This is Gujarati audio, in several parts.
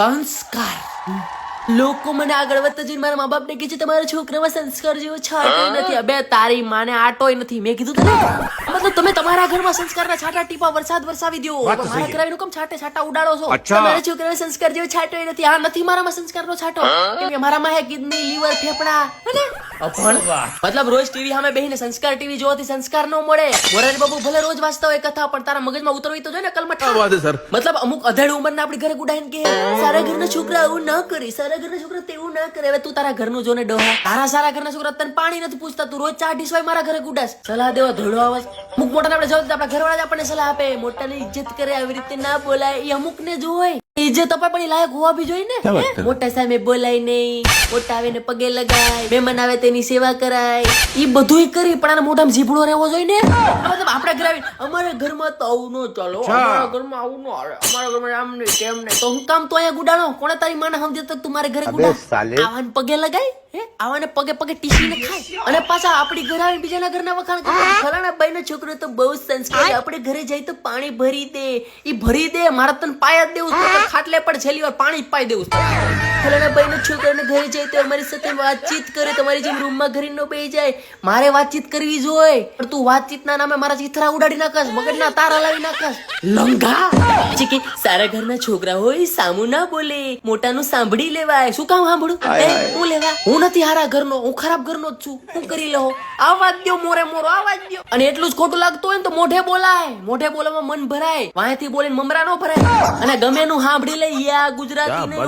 સંસ્કાર. લોકો મને આગળ વધતા જઈને મારા મા બાપને કહે છે તમારા છોકરામાં સંસ્કાર જેવો છાટો નથી. અબે તારી માને આટોય નથી. મેં કીધું તને મતલબ તમે તમારા ઘરમાં સંસ્કારના છાટા ટીપા વરસાદ વરસાવી દો મારા. ઘરે કેમ છાંટે છાંટા ઉડાડો છો. તમારા છોકરામાં સંસ્કાર જેવો છાટો નથી. આ નથી મારામાં સંસ્કારનો છાંટો. કેમ કે મારામાં હે કિડની લીવર ફેફડા. અભણ મતલબ રોજ ટીવી સામે બેહીને સંસ્કાર ટીવી જોવાથી સંસ્કાર ન મળે. મોરારી બાબુ ભલે રોજ વાંચતા હોય કથા પણ તારા મગજમાં ઉતરવી તો જોઈએ ને કલમઠા. વાત સર. મતલબ અમુક અધેડ ઉંમરના આપણી ઘરે ગુડાઈને કે સારા ઘરના છોકરા આવું ના કરી સારા ઘરના છોકરા તેવું ના કરે. હવે તું તારા ઘરનું જોને ડોહા. તારા સારા ઘરના છોકરા તને પાણી નથી પૂછતા તું રોજ ચા ઢીસવાય મારા ઘરે ગુડાસ સલાહ દેવા ધોળો આવાજ. અમુક મોટા આપણે જવાબ આપણા ઘરવાળા જ આપણને સલાહ આપે મોટાની ઇજ્જત કરે આવી રીતે ના બોલાય. એ અમુકને જો હોય ઇજ્જત પણ પણ લાયક હોવા બી જોઈએ ને મોટા સામે બોલાય નહીં મોટા આવે ને પગે લગાય મહેમાન આવે તેની સેવા કરાય. એ બધુંય કરી પણ આના મોઢામાં જીભડો રહેવો જોઈએ ને? આપણા ઘરે અમારા ઘરમાં તો આવું ન ચાલો અમારા ઘરમાં આવું ન આવે. અમારા ઘરમાં આમ નહીં તેમ નહીં તો હું કામ તો અહીંયા ગુડાણો કોણે તારી માને સમજે તો તું મારે ઘરે ગુડા. આવાને પગે લગાય હે? આવાને પગે પગે ટીસીને ખાય. અને પાછા આપણી ઘરે આવીને બીજાના ઘરના વખાણ કરે. ફલાણા બાઈનો છોકરો તો બહુ સંસ્કારી આપણે ઘરે જાય તો પાણી ભરી દે. ઈ ભરી દે. મારે તને પાયા જ દેવું છે. ખાટલે પણ છેલ્લી વાર પાણી પાઈ દેવું છે. ફલાણા બાઈનો છોકરાને ઘરે જાય તો અમારી સાથે વાતચીત કરે તમારી જેમ રૂમમાં ઘરે ન બે જાય. મારે વાતચીત કરવી જોઈએ પણ તું વાતચીતના નામે મારા ચિથરા ઉડાડી નાખસ મગજના તારા લાવી નાખસ. લંગા! કે સારા ઘરના છોકરા હોય સામુ ના બોલે મોટાનું સાંભળી લેવાય. શું કામ સાંભળું? હું લેવા? હું નથી હારા ઘરનો હું ખરાબ ઘરનો જ છું. હું કરી લો વાત દો મોરે મોરો આવાજ દો અને એટલું જ ખોટું લાગતું હોય ને તો મોઢે બોલાય. મોઢે બોલવામાં મન ભરાય. વાંયથી બોલીને મમરા નો ભરાય. અને ગમે નું સાંભળી લે યા ગુજરાતી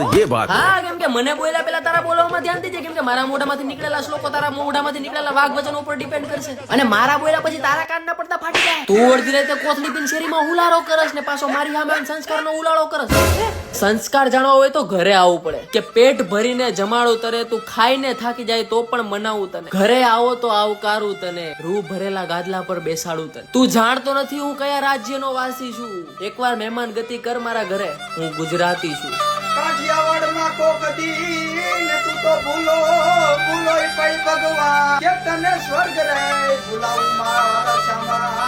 હા કેમ કે મને બોલે બોલ્યા પેલા તારા બોલવામાં ધ્યાન દેજે, કેમ કે મારા મોઢામાંથી નીકળેલા શ્લોકો તારા મોઢામાંથી નીકળેલા વાઘ વચન ઉપર ડિપેન્ડ કરશે. અને મારા બોલ્યા પછી તારા કાન ના પડતા ફાટી જાય. તું અડધી રાતે કોથળી પીન શેરીમાં હુલારો કરસ ને પાછો મારી સામે સંસ્કારનો ઉલાળો કરસ. સંસ્કાર જાણવા હોય તો ઘરે આવવું પડે. કે પેટ ભરીને જમાડું તરે, તું ખાઈને થાકી જાય તો પણ મનાવું તને. ઘરે આવો તો આવકારું તને. રૂ ભરેલા ગાદલા પર બેસાડું તને. તું જાણતો નથી હું કયા રાજ્યનો વાસી છું. એકવાર મહેમાન ગતિ કર મારા ઘરે. હું ગુજરાતી છું. કાઠિયાવાડમાં કોક દી ને તું ભૂલો ભૂલો પડી ભગવાન. કે તને સ્વર્ગ રહે ભૂલાવું મારા શ્યામા